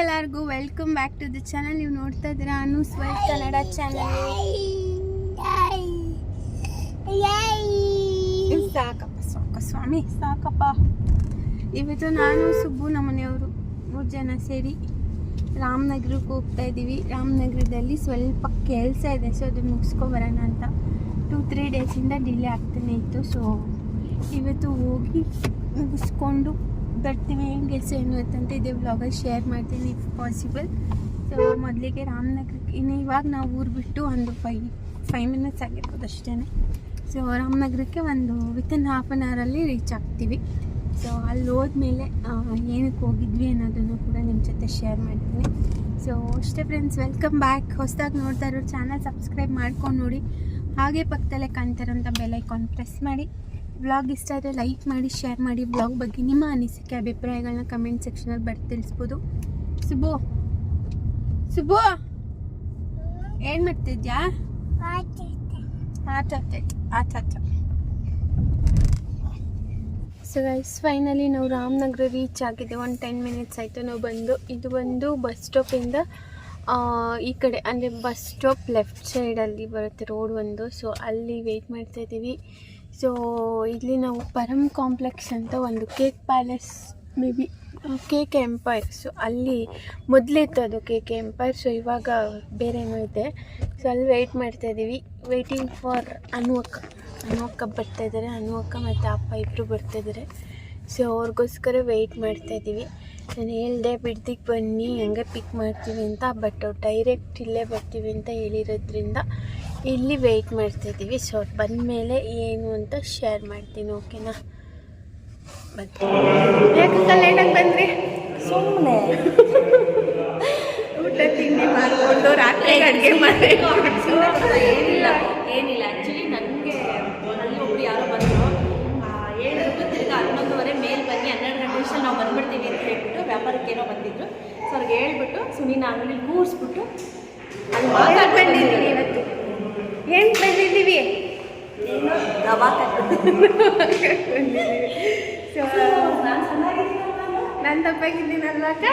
ಎಲ್ಲರಿಗೂ welcome back to the channel ನೀವು ನೋಡ್ತಾ ಇದ್ದೀರಾ ಅನು ಸ್ವಲ್ಪ ಕನ್ನಡ ಚಾನಲ್ ಸಾಕಪ್ಪ ಸಾಕ ಸ್ವಾಮಿ, ಸಾಕಪ್ಪ. ಇವತ್ತು ನಾನು, ಸುಬ್ಬು ನಮ್ಮನೆಯವರು ಮೂರು ಜನ ಸೇರಿ ರಾಮನಗರಕ್ಕೆ ಹೋಗ್ತಾ ಇದ್ದೀವಿ. ರಾಮನಗರದಲ್ಲಿ ಸ್ವಲ್ಪ ಕೆಲಸ ಇದೆ ಸೊ ಅದು ಮುಗಿಸ್ಕೊಬರೋಣ ಅಂತ. ಟೂ ತ್ರೀ ಡೇಸಿಂದ ಡಿಲೇ ಆಗ್ತಾನೆ ಇತ್ತು ಸೊ ಇವತ್ತು ಹೋಗಿ ಮುಗಿಸ್ಕೊಂಡು ಬರ್ತೀವಿ ಹೆಂಗೆ ಸೊ ಏನು ಅಂತ ಇದೆ ವ್ಲಾಗಲ್ಲಿ ಶೇರ್ ಮಾಡ್ತೀನಿ ಇಫ್ ಪಾಸಿಬಲ್ ಸೊ ಮೊದಲಿಗೆ ರಾಮನಗರಕ್ಕೆ, ಇನ್ನು ಇವಾಗ ನಾವು ಊರು ಬಿಟ್ಟು ಒಂದು ಫೈ ಫೈವ್ ಮಿನಿಟ್ಸ್ ಆಗಿರ್ಬೋದು ಅಷ್ಟೇ ಸೊ ರಾಮನಗರಕ್ಕೆ ಒಂದು ವಿತಿನ್ ಹಾಫ್ ಆನ್ ಅವರಲ್ಲಿ ರೀಚ್ ಆಗ್ತೀವಿ. ಸೊ ಅಲ್ಲಿ ಹೋದ್ಮೇಲೆ ಏನಕ್ಕೆ ಹೋಗಿದ್ವಿ ಅನ್ನೋದನ್ನು ಕೂಡ ನಿಮ್ಮ ಜೊತೆ ಶೇರ್ ಮಾಡ್ತೀನಿ. ಸೊ ಅಷ್ಟೇ ಫ್ರೆಂಡ್ಸ್ ವೆಲ್ಕಮ್ ಬ್ಯಾಕ್ ಹೊಸದಾಗಿ ನೋಡ್ತಾ ಇರೋ ಚಾನಲ್ ಸಬ್ಸ್ಕ್ರೈಬ್ ಮಾಡ್ಕೊಂಡು ನೋಡಿ. ಹಾಗೆ ಪಕ್ಕದಲ್ಲೇ ಕಾಣ್ತಾರಂಥ ಬೆಲೈಕಾನ್ ಪ್ರೆಸ್ ಮಾಡಿ. ವ್ಲಾಗ್ ಇಷ್ಟ ಆದರೆ ಲೈಕ್ ಮಾಡಿ, ಶೇರ್ ಮಾಡಿ, ವ್ಲಾಗ್ ಬಗ್ಗೆ ನಿಮ್ಮ ಅನಿಸಿಕೆ, ಅಭಿಪ್ರಾಯಗಳನ್ನ ಕಮೆಂಟ್ ಸೆಕ್ಷನಲ್ಲಿ ಬರ್ದು ತಿಳಿಸ್ಬೋದು ಸುಬು ಸುಬು ಏನು ಮಾಡ್ತಿದ್ಯಾ? ಆಟ ಆಟ ಆಟ ಸೊ ಗೈಸ್ ಫೈನಲಿ ನಾವು ರಾಮನಗರ ರೀಚ್ ಆಗಿದೆ. ಒಂದು ಟೆನ್ ಮಿನಿಟ್ಸ್ ಆಯಿತು ನಾವು ಬಂದು. ಇದು ಬಂದು ಬಸ್ ಸ್ಟಾಪಿಂದ ಈ ಕಡೆ, ಅಂದರೆ ಬಸ್ ಸ್ಟಾಪ್ ಲೆಫ್ಟ್ ಸೈಡಲ್ಲಿ ಬರುತ್ತೆ ರೋಡ್ ಒಂದು. ಸೊ ಅಲ್ಲಿ ವೆಯ್ಟ್ ಮಾಡ್ತಾ ಇದ್ದೀವಿ. ಸೊ ಇಲ್ಲಿ ನಾವು ಪರಮ್ ಕಾಂಪ್ಲೆಕ್ಸ್ ಅಂತ ಒಂದು cake palace may be cake empire so ಅಲ್ಲಿ ಮೊದಲಿತ್ತು ಅದು ಕೇಕ್ ಎಂಪೈರ್ ಸೊ ಇವಾಗ ಬೇರೆನೋ ಇದೆ. ಸೊ ಅಲ್ಲಿ ವೆಯ್ಟ್ ಮಾಡ್ತಾ ಇದ್ದೀವಿ ವೆಯ್ಟಿಂಗ್ ಫಾರ್ ಅನುವಕ್ಕ ಅನ್ವಕ್ಕ ಬರ್ತಾ ಇದ್ದಾರೆ. ಅನ್ವಕ್ಕ ಮತ್ತು ಅಪ್ಪ ಇಬ್ಬರು ಬರ್ತಾ ಇದ್ದಾರೆ. ಸೊ ಅವ್ರಿಗೋಸ್ಕರ ವೆಯ್ಟ್ ಮಾಡ್ತಾ ಇದ್ದೀವಿ ನಾನು ಹೇಳ್ದೆ ಬಿಡ್ದಿಗೆ ಬನ್ನಿ, ಹಂಗೆ ಪಿಕ್ ಮಾಡ್ತೀವಿ ಅಂತ ಬಟ್ ಡೈರೆಕ್ಟ್ ಇಲ್ಲೇ ಬರ್ತೀವಿ ಅಂತ ಹೇಳಿರೋದ್ರಿಂದ ಇಲ್ಲಿ ವೆಯ್ಟ್ ಮಾಡ್ತಾ ಇದ್ದೀವಿ ಸೊ ಅವ್ರು ಬಂದಮೇಲೆ ಏನು ಅಂತ ಶೇರ್ ಮಾಡ್ತೀನಿ ಓಕೆನಾ ಮತ್ತೆ ಯಾಕೆ ಲೇಟಾಗಿ ಬಂದ್ರಿ? ಸುಮ್ಮನೆ ಊಟ, ತಿಂಡಿ ಮಾಡಿಕೊಂಡು ರಾತ್ರಿ ಅಡುಗೆ ಮಾಡಬೇಕು ಏನಿಲ್ಲ ಏನಿಲ್ಲ ಆ್ಯಕ್ಚುಲಿ ನನಗೆ ಅಲ್ಲಿ ಒಬ್ರು ಯಾರೋ ಬಂದರು ಹೇಳಿದ್ರು ತಿರ್ಗಿ ಹನ್ನೊಂದುವರೆ ಮೇಲ್ ಬನ್ನಿ ಹನ್ನೆರಡು ಗಂಟೆ ಅಷ್ಟಲ್ಲಿ ನಾವು ಬಂದ್ಬಿಡ್ತೀವಿ ಅಂತ ಹೇಳ್ಬಿಟ್ಟು ವ್ಯಾಪಾರಕ್ಕೆ ಏನೋ ಬಂದಿದ್ರು ಸೊ ಅವ್ರಿಗೆ ಹೇಳ್ಬಿಟ್ಟು ಸುನೀನ ಅಂಗಡಿ ಕೂರಿಸ್ಬಿಟ್ಟು ಅಲ್ಲಿ ಮಾತಾಡ್ ಬಂದಿದ್ದೀವಿ ಇವತ್ತು ಏನು ಬಂದಿದ್ದೀವಿ ಏನೋ ರವಾ ಸೊ ನಾನು ಚೆನ್ನಾಗಿದ್ದೀನಲ್ಲ ನಾನು? ತಪ್ಪಾಗಿದ್ದೀನಲ್ಲ ತಪ್ಪಾಗಿದ್ದೀನಲ್ವಾ ಅಕ್ಕ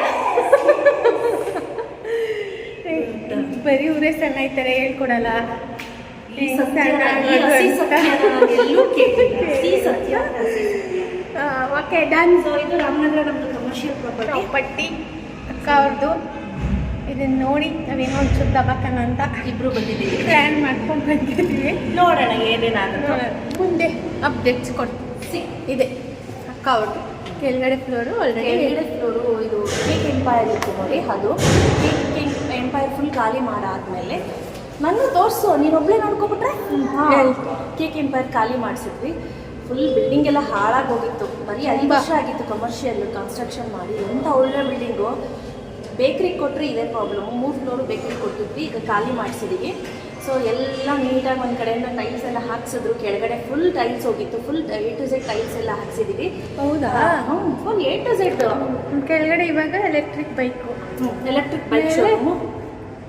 ಬರೀ ಊರೇ ಸಣ್ಣ ಇದ್ದಾರೆ ಹೇಳ್ಕೊಡಲ್ಲ. ಓಕೆ ಡನ್ ಇದು ರಾಮನಗರ ನಮ್ಮದು ಕಮರ್ಷಿಯಲ್ ಪ್ರಾಪರ್ಟಿ ಪಟ್ಟಿ ಅಕ್ಕ ಅವ್ರದ್ದು ಇದನ್ನ ನೋಡಿ ನಾವೇನೋ ಒಂಚೂರು ದಬಾಕನ ಅಂತ. ಇಬ್ರು ಬಂದಿದ್ದೀವಿ. ಪ್ಲ್ಯಾನ್ ಮಾಡ್ಕೊಂಡು ಬಂದಿದ್ದೀವಿ. ನೋಡೋಣ ಏನೇನಾದ್ರೂ ಮುಂದೆ ಅಪ್ಡೇಟ್ಸ್ ಕೊಡ್ತೀವಿ ಇದೆ. ಅಕ್ಕ ಅವ್ರದ್ದು ಕೆಳಗಡೆ ಫ್ಲೋರು ಕೆಳಗಡೆ ಫ್ಲೋರು ಇದು ಕೇಕ್ ಎಂಪೈರ್ ಇತ್ತು ನೋಡಿ ಅದು. ಕೇಕ್ ಕೇಕ್ ಎಂಪೈರ್ ಫುಲ್ ಖಾಲಿ ಮಾಡಾದ್ಮೇಲೆ ನನ್ನ ತೋರಿಸು ನೀನೊಬ್ಳೆ ನೋಡ್ಕೊಬಿಟ್ರೆ. ಕೇಕ್ ಎಂಪೈರ್ ಖಾಲಿ ಮಾಡಿಸಿದ್ವಿ. ಫುಲ್ ಬಿಲ್ಡಿಂಗ್ ಎಲ್ಲ ಹಾಳಾಗಿ ಹೋಗಿತ್ತು. ಬರೀ ಐದು. ವರ್ಷ ಆಗಿತ್ತು ಕಮರ್ಷಿಯಲ್ ಕನ್ಸ್ಟ್ರಕ್ಷನ್ ಮಾಡಿ. ಎಂಥ ಒಳ್ಳೆ ಬಿಲ್ಡಿಂಗು ಬೇಕ್ರಿಗೆ ಕೊಟ್ಟರೆ ಇದೇ ಪ್ರಾಬ್ಲಮ್ ಮೂರು ಫ್ಲೋರು ಬೇಕ್ರಿಗೆ ಕೊಟ್ಟಿದ್ವಿ ಈಗ ಖಾಲಿ ಮಾಡಿಸಿದ್ದೀವಿ ಸೊ ಎಲ್ಲ ನೀಟಾಗಿ ಒಂದು ಕಡೆಯಿಂದ ಟೈಲ್ಸ್ ಎಲ್ಲ ಹಾಕ್ಸಿದ್ರು. ಕೆಳಗಡೆ ಫುಲ್ ಟೈಲ್ಸ್ ಹೋಗಿತ್ತು. Full A to Z tiles ಎಲ್ಲ ಹಾಕ್ಸಿದೀವಿ. ಹೌದಾ? ಹ್ಞೂ ಫುಲ್ ಎ ಟು ಝೆಡ್ ಕೆಳಗಡೆ ಇವಾಗ electric bike electric bike? Showroom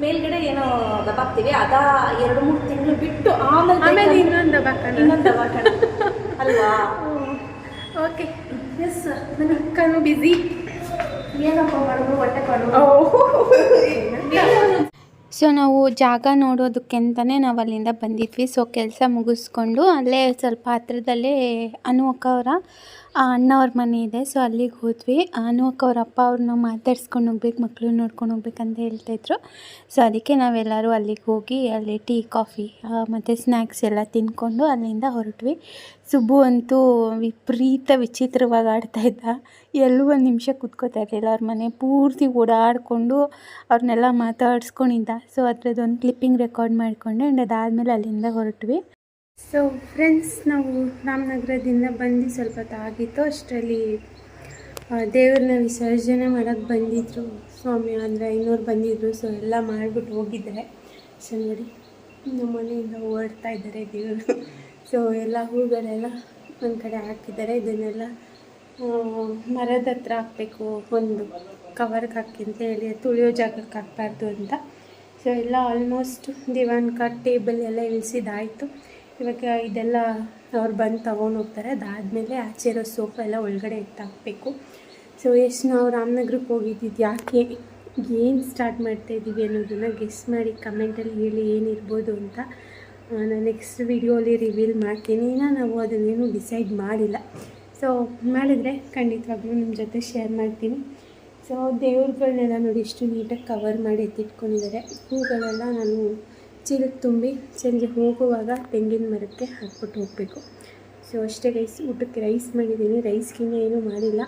ಮೇಲ್ಗಡೆ ಏನೋ ದಬಾಕ್ತೀವಿ. ಅದ ಎರಡು ಮೂರು ತಿಂಗಳು ಬಿಟ್ಟು ಆಮೇಲೆ ಇನ್ನೊಂದು ಇನ್ನೊಂದು ದಬಾಕಣ ಅಲ್ವಾ? ಓಕೆ. ಎಸ್ ನನ್ನ ಅಕ್ಕನೂ ಬ್ಯುಸಿ ಏನಪ್ಪ ಮಾಡೋದು? ಹೊಟ್ಟೆ ಕೊಡು. ಸೊ ನಾವು ಜಾಗ ನೋಡೋದಕ್ಕೆಂತಲೇ ನಾವು ಅಲ್ಲಿಂದ ಬಂದಿದ್ವಿ. ಸೊ ಕೆಲಸ ಮುಗಿಸ್ಕೊಂಡು ಅಲ್ಲೇ ಸ್ವಲ್ಪ ಹತ್ರದಲ್ಲೇ ಅನು ಅವರ ಅಣ್ಣವ್ರ ಮನೆ ಇದೆ ಸೊ ಅಲ್ಲಿಗೆ ಹೋದ್ವಿ. ಅನು ಅಕ್ಕ, ಅವ್ರ ಅಪ್ಪ ಅವ್ರನ್ನ ಮಾತಾಡ್ಸ್ಕೊಂಡು ಹೋಗ್ಬೇಕು ಮಕ್ಕಳು ನೋಡ್ಕೊಂಡು ಹೋಗ್ಬೇಕಂತ ಹೇಳ್ತಾಯಿದ್ರು ಸೊ ಅದಕ್ಕೆ ನಾವೆಲ್ಲರೂ ಅಲ್ಲಿಗೆ ಹೋಗಿ, ಅಲ್ಲಿ ಟೀ, ಕಾಫಿ ಮತ್ತು ಸ್ನ್ಯಾಕ್ಸ್ ಎಲ್ಲ ತಿಂದ್ಕೊಂಡು ಅಲ್ಲಿಂದ ಹೊರಟ್ವಿ. ಸುಬ್ಬು ಅಂತೂ ವಿಪರೀತ ವಿಚಿತ್ರವಾಗಿ ಆಡ್ತಾಯಿದ್ದ ಎಲ್ಲೂ ಒಂದು ನಿಮಿಷ ಕೂತ್ಕೋತಾ ಇರಲಿಲ್ಲ. ಅವ್ರ ಮನೆ ಪೂರ್ತಿ ಓಡಾಡಿಕೊಂಡು ಅವ್ರನ್ನೆಲ್ಲ ಮಾತಾಡ್ಸ್ಕೊಂಡಿದ್ದ. ಸೊ ಅದ್ರದ್ದೊಂದು ಕ್ಲಿಪ್ಪಿಂಗ್ ರೆಕಾರ್ಡ್ ಮಾಡಿಕೊಂಡೆ ಆ್ಯಂಡ್ ಅದಾದಮೇಲೆ ಅಲ್ಲಿಂದ ಹೊರಟ್ವಿ. ಸೊ ಫ್ರೆಂಡ್ಸ್ ನಾವು ರಾಮನಗರದಿಂದ ಬಂದು ಸ್ವಲ್ಪ ಹೊತ್ತಾಗಿತ್ತು ಅಷ್ಟರಲ್ಲಿ ದೇವ್ರನ್ನ ವಿಸರ್ಜನೆ ಮಾಡೋಕ್ಕೆ ಬಂದಿದ್ದರು ಸ್ವಾಮಿ ಅಂದರೆ ಐನೂರು ಬಂದಿದ್ದರು ಸೊ ಎಲ್ಲ ಮಾಡಿಬಿಟ್ಟು ಹೋಗಿದ್ದಾರೆ. ಸೊ ನೋಡಿ, ನಮ್ಮ ಮನೆಯಿಂದ ಓಡ್ತಾ ಇದ್ದಾರೆ ದೇವರು. ಸೊ ಎಲ್ಲ ಹೂಗಳೆಲ್ಲ ಒಂದು ಕಡೆ ಹಾಕಿದ್ದಾರೆ. ಇದನ್ನೆಲ್ಲ ಮರದ ಹತ್ರ ಹಾಕಬೇಕು. ಒಂದು ಕವರ್ಗೆ ಹಾಕಿ ಅಂತ ಹೇಳಿ, ತುಳಿಯೋ ಜಾಗಕ್ಕೆ ಹಾಕ್ಬಾರ್ದು ಅಂತ. ಸೊ ಎಲ್ಲ ಆಲ್ಮೋಸ್ಟ್ ದಿವಾನ್ ಕಟ್ ಟೇಬಲ್ ಎಲ್ಲ ಇಳಿಸಿದಾಯಿತು ಇವಾಗ ಇದೆಲ್ಲ ಅವ್ರು ಬಂದು ತೊಗೊಂಡು ಹೋಗ್ತಾರೆ. ಅದಾದಮೇಲೆ ಆಚೆ ಇರೋ ಸೋಫಾ ಎಲ್ಲ ಒಳಗಡೆ ಎತ್ತಾಕಬೇಕು ಸೊ ಎಷ್ಟು ನಾವು ರಾಮನಗರಕ್ಕೆ ಹೋಗಿದ್ದಿದ್ದು ಯಾಕೆ? ಏನು ಸ್ಟಾರ್ಟ್ ಮಾಡ್ತಾ ಇದ್ದೀವಿ ಅನ್ನೋದನ್ನು ಗೆಸ್ ಮಾಡಿ ಕಮೆಂಟಲ್ಲಿ ಹೇಳಿ ಏನಿರ್ಬೋದು ಅಂತ. ನಾನು ನೆಕ್ಸ್ಟ್ ವಿಡಿಯೋಲಿ ರಿವೀಲ್ ಮಾಡ್ತೀನಿ. ಇನ್ನು ನಾವು ಅದನ್ನೇನು ಡಿಸೈಡ್ ಮಾಡಿಲ್ಲ. ಸೊ ಮಾಡಿದರೆ ಖಂಡಿತವಾಗ್ಲೂ ನಿಮ್ಮ ಜೊತೆ ಶೇರ್ ಮಾಡ್ತೀನಿ. ಸೊ ದೇವ್ರುಗಳನ್ನೆಲ್ಲ ನೋಡಿ ಇಷ್ಟು ನೀಟಾಗಿ ಕವರ್ ಮಾಡಿ ಎತ್ತಿಟ್ಕೊಂಡಿದ್ದಾರೆ. ಹೂಗಳೆಲ್ಲ ನಾನು ಚೀಲಕ್ಕೆ ತುಂಬಿ ಸಂಜೆ ಹೋಗುವಾಗ ತೆಂಗಿನ ಮರಕ್ಕೆ ಹಾಕ್ಬಿಟ್ಟು ಹೋಗಬೇಕು. ಸೊ ಅಷ್ಟೇ ರೈಸ್ ಊಟಕ್ಕೆ ರೈಸ್ ಮಾಡಿದ್ದೀನಿ. ರೈಸ್ಗಿನ್ನ ಏನೂ ಮಾಡಿಲ್ಲ.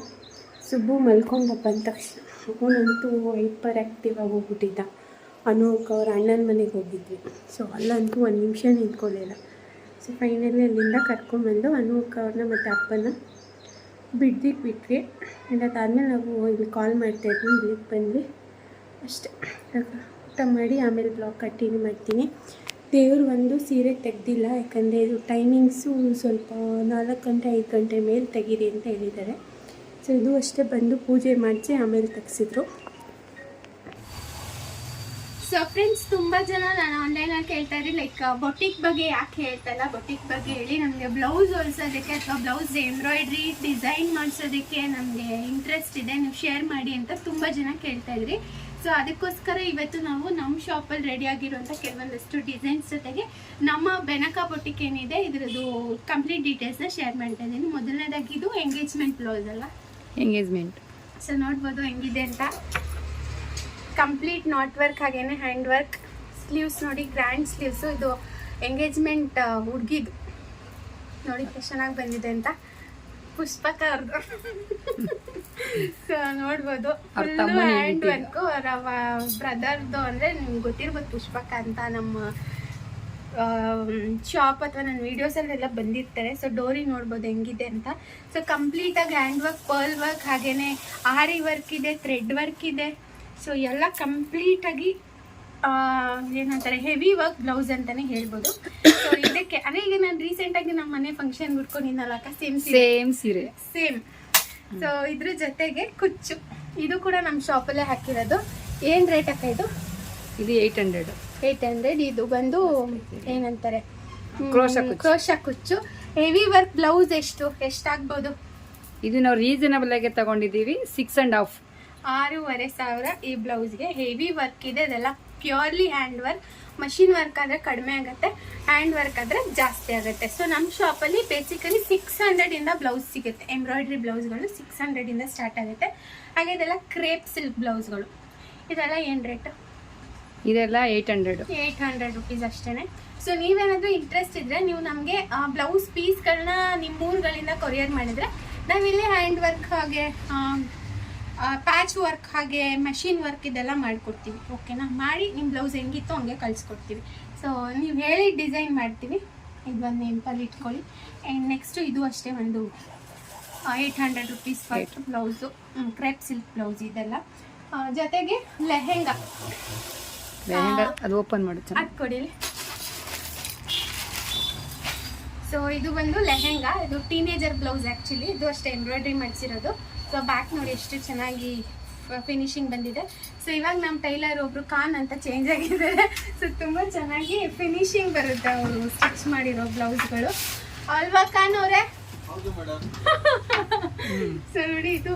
ಸುಬ್ಬು ಮಲ್ಕೊಂಡಪ್ಪ ಅಂದ ತಕ್ಷಣ. ಅವನಂತೂ ಹೈಪರ್ ಆ್ಯಕ್ಟಿವ್ ಹೋಗ್ಬಿಟ್ಟಿದ್ದ. ಅನೂಕ್ ಅವ್ರ ಅಣ್ಣನ ಮನೆಗೆ ಹೋಗಿದ್ವಿ. ಸೊ ಅಲ್ಲಂತೂ ಒಂದು ನಿಮಿಷ ನಿಂತ್ಕೊಳ್ಳಿಲ್ಲ ಸೊ ಫೈನಲಿ ಅಲ್ಲಿಂದ ಕರ್ಕೊಂಬಂದು ಅನೂಕ್ ಅವ್ರನ್ನ ಮತ್ತು ಅಪ್ಪನ ಬಿಡ್ದಿಕ್ಕೆ ಬಿಟ್ವಿ. ಆ್ಯಂಡ್ ಅದಾದಮೇಲೆ ನಾವು ಇಲ್ಲಿ ಕಾಲ್ ಮಾಡ್ತಾಯಿದ್ವಿ ಇಲ್ಲಿಗೆ ಬಂದ್ವಿ. ಅಷ್ಟೇ. ಊಟ ಮಾಡಿ ಆಮೇಲೆ ಬ್ಲಾಗ್ ಕಂಟಿನ್ಯೂ ಮಾಡ್ತೀನಿ. ದೇವರು ಒಂದು ಸೀರೆ ತೆಗ್ದಿಲ್ಲ, ಯಾಕಂದರೆ ಇದು ಟೈಮಿಂಗ್ಸು ಸ್ವಲ್ಪ ನಾಲ್ಕು ಗಂಟೆ, ಐದು ಗಂಟೆ ಮೇಲೆ ತೆಗೀರಿ ಅಂತ ಹೇಳಿದ್ದಾರೆ. ಸೊ ಇದು ಅಷ್ಟೇ ಬಂದು ಪೂಜೆ ಮಾಡಿಸಿ ಆಮೇಲೆ ತೆಗ್ಸಿದ್ರು. ಸೊ ಫ್ರೆಂಡ್ಸ್ ತುಂಬ ಜನ ನಾನು ಆನ್ಲೈನಲ್ಲಿ ಕೇಳ್ತಾ ಇದ್ರಿ ಲೈಕ್ ಬೊಟಿಕ್ ಬಗ್ಗೆ ಯಾಕೆ ಹೇಳ್ತಲ್ಲ ಬೊಟಿಕ್ ಬಗ್ಗೆ ಹೇಳಿ. ನಮಗೆ ಬ್ಲೌಸ್ ಹೊಲ್ಸೋದಕ್ಕೆ ಅಥವಾ ಬ್ಲೌಸ್ ಎಂಬ್ರಾಯ್ಡ್ರಿ ಡಿಸೈನ್ ಮಾಡಿಸೋದಕ್ಕೆ ನಮಗೆ ಇಂಟ್ರೆಸ್ಟ್ ಇದೆ. ನೀವು ಶೇರ್ ಮಾಡಿ ಅಂತ ತುಂಬ ಜನ ಕೇಳ್ತಾ ಇದ್ರಿ. ಸೊ ಅದಕ್ಕೋಸ್ಕರ ಇವತ್ತು ನಾವು ನಮ್ಮ ಶಾಪಲ್ಲಿ ರೆಡಿ ಆಗಿರುವಂಥ ಕೆಲವೊಂದಷ್ಟು ಡಿಸೈನ್ಸ್ ಜೊತೆಗೆ ನಮ್ಮ ಬೆನಕ ಬೊಟಿಕ್ ಏನಿದೆ ಇದರದ್ದು ಕಂಪ್ಲೀಟ್ ಡೀಟೇಲ್ಸ್ನ ಶೇರ್ ಮಾಡ್ತಾ ಇದ್ದೀನಿ. ಮೊದಲನೇದಾಗಿ ಇದು ಎಂಗೇಜ್ಮೆಂಟ್ ಬ್ಲೌಸ್ ಅಲ್ಲ? ಎಂಗೇಜ್ಮೆಂಟ್ ಸೊ ನೋಡ್ಬೋದು ಹೆಂಗಿದೆ ಅಂತ. ಕಂಪ್ಲೀಟ್ ನಾಟ್ ವರ್ಕ್ ಹಾಗೇನೆ ಹ್ಯಾಂಡ್ ವರ್ಕ್ ಸ್ಲೀವ್ಸ್ ನೋಡಿ ಗ್ರ್ಯಾಂಡ್ ಸ್ಲೀವ್ಸು ಇದು ಎಂಗೇಜ್ಮೆಂಟ್ ಹುಡುಗಿದು. ನೋಡಿ ಎಷ್ಟು ಚೆನ್ನಾಗಿ ಬಂದಿದೆ ಅಂತ. ಪುಷ್ಪಕ ಅವ್ರದ್ದು ಸೊ ನೋಡ್ಬೋದು ಹ್ಯಾಂಡ್. ವರ್ಕು ಅವರ ಬ್ರದರ್ದು ಅಂದರೆ ನಿಮ್ಗೆ ಗೊತ್ತಿರ್ಬೋದು ಪುಷ್ಪಕ ಅಂತ ನಮ್ಮ ಶಾಪ್ ಅಥವಾ ನನ್ನ ವೀಡಿಯೋಸಲ್ಲೆಲ್ಲ ಬಂದಿರ್ತಾರೆ. ಸೊ ಡೋರಿ ನೋಡ್ಬೋದು ಹೆಂಗಿದೆ ಅಂತ. ಸೊ ಕಂಪ್ಲೀಟಾಗಿ ಹ್ಯಾಂಡ್ ವರ್ಕ್ ಪರ್ಲ್ ವರ್ಕ್ ಹಾಗೇನೆ ಆರಿ ವರ್ಕ್ ಇದೆ ಥ್ರೆಡ್ ವರ್ಕ್ ಇದೆ. ಸೊ ಎಲ್ಲ ಕಂಪ್ಲೀಟಾಗಿ ಏನಂತಾರೆ ಹೆವಿ ವರ್ಕ್ ಬ್ಲೌಸ್ ಅಂತಾನೆ ಹೇಳ್ಬೋದು. ಸೊ ಇದಕ್ಕೆ ಅದೇ ಈಗ ನಾನು ರೀಸೆಂಟಾಗಿ ನಮ್ಮ ಮನೆ ಫಂಕ್ಷನ್ ಉಟ್ಕೊಂಡಿದ್ದಲ್ಲ ಅಕ್ಕ ಸೇಮ್ ಸೇಮ್ ಸೀರೆ. ಸೇಮ್ ಸೊ ಇದ್ರ ಜೊತೆಗೆ ಕುಚ್ಚು. ಇದು ಕೂಡ ನಮ್ಮ ಶಾಪಲ್ಲೇ ಹಾಕಿರೋದು. ಏನು ರೇಟ್ ಅಕ್ಕ ಇದು? ಇದು ಏಯ್ಟ್ ಹಂಡ್ರೆಡ್ ಏಯ್ಟ್ ಹಂಡ್ರೆಡ್ ಇದು ಬಂದು ಏನಂತಾರೆ? ಕ್ರೋಶ ಕುಚ್ಚು. ಹೆವಿ ವರ್ಕ್ ಬ್ಲೌಸ್ ಎಷ್ಟು? ಎಷ್ಟಾಗ್ಬೋದು? ಇದು ನಾವು ರೀಸನಬಲ್ ಆಗಿ ತಗೊಂಡಿದ್ದೀವಿ. ಸಿಕ್ಸ್ ಅಂಡ್ ಹಾಫ್ ಆರೂವರೆ ಸಾವಿರ ಈ ಬ್ಲೌಸ್ಗೆ ಹೆವಿ ವರ್ಕ್ ಇದೆ ಇದೆಲ್ಲ purely hand work machine work ಆದರೆ ಕಡಿಮೆ ಆಗುತ್ತೆ ಹ್ಯಾಂಡ್ ವರ್ಕ್ ಆದರೆ ಜಾಸ್ತಿ ಆಗುತ್ತೆ. ಸೊ ನಮ್ಮ ಶಾಪಲ್ಲಿ ಬೇಸಿಕಲಿ ಸಿಕ್ಸ್ ಹಂಡ್ರೆಡಿಂದ ಬ್ಲೌಸ್ ಸಿಗುತ್ತೆ. ಎಂಬ್ರಾಯ್ಡ್ರಿ ಬ್ಲೌಸ್ಗಳು ಸಿಕ್ಸ್ ಹಂಡ್ರೆಡಿಂದ ಸ್ಟಾರ್ಟ್ ಆಗುತ್ತೆ. ಹಾಗೆ ಇದೆಲ್ಲ ಕ್ರೇಪ್ ಸಿಲ್ಕ್ ಬ್ಲೌಸ್ಗಳು ಇದೆಲ್ಲ ಏನು ರೇಟು ಇದೆಲ್ಲ eight hundred eight hundred rupees ಅಷ್ಟೇ ಸೊ ನೀವೇನಾದರೂ ಇಂಟ್ರೆಸ್ಟ್ ಇದ್ದರೆ ನೀವು ನಮಗೆ ಬ್ಲೌಸ್ ಪೀಸ್ಗಳನ್ನ ನಿಮ್ಮ ಊರುಗಳಿಂದ ಕೊರಿಯರ್ ಮಾಡಿದರೆ ನಾವಿಲ್ಲಿ ಹ್ಯಾಂಡ್ ವರ್ಕ್ ಹಾಗೆ ಪ್ಯಾಚ್ ವರ್ಕ್ ಹಾಗೆ ಮಷಿನ್ ವರ್ಕ್ ಇದೆಲ್ಲ ಮಾಡಿಕೊಡ್ತೀವಿ. ಓಕೆನಾ ಮಾಡಿ ನಿಮ್ಮ ಬ್ಲೌಸ್ ಹೆಂಗಿತ್ತು ಹಂಗೆ ಕಳಿಸ್ಕೊಡ್ತೀವಿ. ಸೊ ನೀವು ಹೇಳಿ ಡಿಸೈನ್ ಮಾಡ್ತೀವಿ. ಇದು ಒಂದು ನೆನಪಲ್ಲಿ ಇಟ್ಕೊಳ್ಳಿ. ಆ್ಯಂಡ್ ನೆಕ್ಸ್ಟು ಇದು ಅಷ್ಟೇ ಒಂದು ಏಯ್ಟ್ ಹಂಡ್ರೆಡ್ ರುಪೀಸ್ ಫೈಟ್ ಬ್ಲೌಸು ಕ್ರೆಪ್ ಸಿಲ್ಕ್ ಬ್ಲೌಸ್ ಇದೆಲ್ಲ. ಜೊತೆಗೆ ಲೆಹೆಂಗಾ. ಲೆಹೆಂಗಾ ಅದು ಓಪನ್ ಮಾಡು ಚೆನ್ನಾಗಿ. ಅದು ಕೊಡಿಲಿ ಸೊ ಇದು ಬಂದು ಲೆಹೆಂಗಾ. ಇದು ಟೀನೇಜರ್ ಬ್ಲೌಸ್ ಆ್ಯಕ್ಚುಲಿ ಇದು ಅಷ್ಟೇ ಎಂಬ್ರಾಯ್ಡ್ರಿ ಮಾಡಿಸಿರೋದು. ಸೊ ಬ್ಯಾಕ್ ನೋಡಿ ಎಷ್ಟು ಚೆನ್ನಾಗಿ ಫಿನಿಶಿಂಗ್ ಬಂದಿದೆ. ಸೊ ಇವಾಗ ನಮ್ಮ ಟೈಲರ್ ಒಬ್ರು ಕಾನ್ ಅಂತ ಚೇಂಜ್ ಆಗಿದ್ದಾರೆ. ಸೊ ತುಂಬ ಚೆನ್ನಾಗಿ ಫಿನಿಶಿಂಗ್ ಬರುತ್ತೆ ಅವರು ಸ್ಟಿಚ್ ಮಾಡಿರೋ ಬ್ಲೌಸ್ಗಳು. ಅಲ್ವಾ ಕಾನ್ ಅವರೇ? ಸೊ ನೋಡಿ ಇದು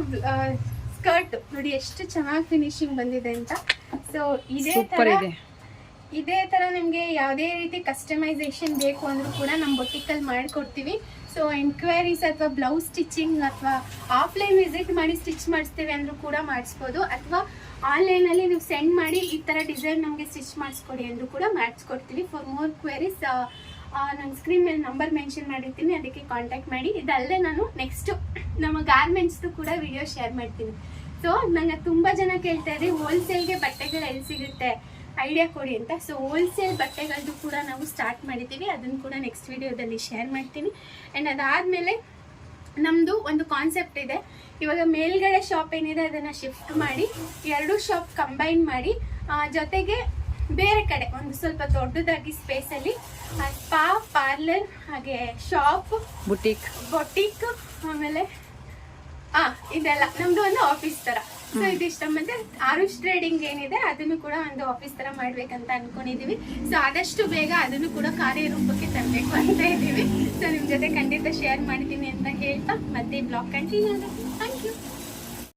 ಸ್ಕರ್ಟ್ ನೋಡಿ ಎಷ್ಟು ಚೆನ್ನಾಗಿ ಫಿನಿಶಿಂಗ್ ಬಂದಿದೆ ಅಂತ. ಸೊ ಇದೇ ತರ ಇದೆ. ಇದೇ ತರ ನಿಮಗೆ ಯಾವುದೇ ರೀತಿ ಕಸ್ಟಮೈಸೇಷನ್ ಬೇಕು ಅಂದ್ರೂ ಕೂಡ ನಮ್ಮ ಬೊಟ್ಟಿಕಲ್ಲಿ ಮಾಡಿಕೊಡ್ತೀವಿ. ಸೊ ಎಂಕ್ವೈರೀಸ್ ಅಥವಾ ಬ್ಲೌಸ್ ಸ್ಟಿಚಿಂಗ್ ಅಥವಾ ಆಫ್ಲೈನ್ ವಿಸಿಟ್ ಮಾಡಿ ಸ್ಟಿಚ್ ಮಾಡಿಸ್ತೀವಿ ಅಂದ್ರೂ ಕೂಡ ಮಾಡಿಸ್ಬೋದು. ಅಥವಾ ಆನ್ಲೈನಲ್ಲಿ ನೀವು ಸೆಂಡ್ ಮಾಡಿ ಈ ಥರ ಡಿಸೈನ್ ನಮಗೆ ಸ್ಟಿಚ್ ಮಾಡಿಸ್ಕೊಡಿ ಅಂದ್ರೂ ಕೂಡ ಮಾಡಿಸ್ಕೊಡ್ತೀವಿ. ಫಾರ್ ಮೋರ್ ಕ್ವೆರೀಸ್ ನನ್ನ ಸ್ಕ್ರೀನ್ ಮೇಲೆ ನಂಬರ್ ಮೆನ್ಷನ್ ಮಾಡಿರ್ತೀನಿ. ಅದಕ್ಕೆ ಕಾಂಟ್ಯಾಕ್ಟ್ ಮಾಡಿ. ಇದಲ್ಲದೆ ನಾನು ನೆಕ್ಸ್ಟು ನಮ್ಮ ಗಾರ್ಮೆಂಟ್ಸ್ದು ಕೂಡ ವಿಡಿಯೋ ಶೇರ್ ಮಾಡ್ತೀನಿ. ಸೊ ನಂಗೆ ತುಂಬ ಜನ ಕೇಳ್ತಾ ಇದ್ರಿ ಹೋಲ್ಸೇಲ್ಗೆ ಬಟ್ಟೆಗಳು ಎಲ್ಲಿ ಸಿಗುತ್ತೆ? ಐಡಿಯಾ ಕೊಡಿ ಅಂತ. ಸೊ ಹೋಲ್ಸೇಲ್ ಬಟ್ಟೆಗಳದ್ದು ಕೂಡ ನಾವು ಸ್ಟಾರ್ಟ್ ಮಾಡಿದ್ದೀವಿ. ಅದನ್ನು ಕೂಡ ನೆಕ್ಸ್ಟ್ ವಿಡಿಯೋದಲ್ಲಿ ಶೇರ್ ಮಾಡ್ತೀನಿ. ಆ್ಯಂಡ್ ಅದಾದಮೇಲೆ ನಮ್ಮದು ಒಂದು ಕಾನ್ಸೆಪ್ಟ್ ಇದೆ. ಇವಾಗ ಮೇಲ್ಗಡೆ ಶಾಪ್ ಏನಿದೆ ಅದನ್ನು ಶಿಫ್ಟ್ ಮಾಡಿ ಎರಡು ಶಾಪ್ ಕಂಬೈನ್ ಮಾಡಿ ಜೊತೆಗೆ ಬೇರೆ ಕಡೆ ಒಂದು ಸ್ವಲ್ಪ ದೊಡ್ಡದಾಗಿ ಸ್ಪೇಸಲ್ಲಿ ಸ್ಪಾ ಪಾರ್ಲರ್ ಹಾಗೆ ಶಾಪ್ ಬುಟೀಕ್ ಬೊಟೀಕ್ ಆಮೇಲೆ ಹಾಂ ಇದೆಲ್ಲ. ನಮ್ಮದು ಒಂದು ಆಫೀಸ್ ತರ. ಸೊ ಇದಿಷ್ಟ ಮತ್ತೆ ಆರುಷ್ ಟ್ರೇಡಿಂಗ್ ಏನಿದೆ, ಅದನ್ನು ಕೂಡ ಒಂದು ಆಫೀಸ್ ತರ ಮಾಡ್ಬೇಕಂತ ಅನ್ಕೊಂಡಿದೀವಿ. ಸೊ ಆದಷ್ಟು ಬೇಗ ಅದನ್ನು ಕೂಡ ಕಾರ್ಯರೂಪಕ್ಕೆ ತರಬೇಕು ಅಂತ ಇದ್ದೀವಿ. ಸೊ ನಿಮ್ ಜೊತೆ ಖಂಡಿತ ಶೇರ್ ಮಾಡ್ತೀನಿ ಅಂತ ಹೇಳ್ತಾ, ಮತ್ತೆ ಬ್ಲಾಗ್ ಕಂಟಿನ್ಯೂ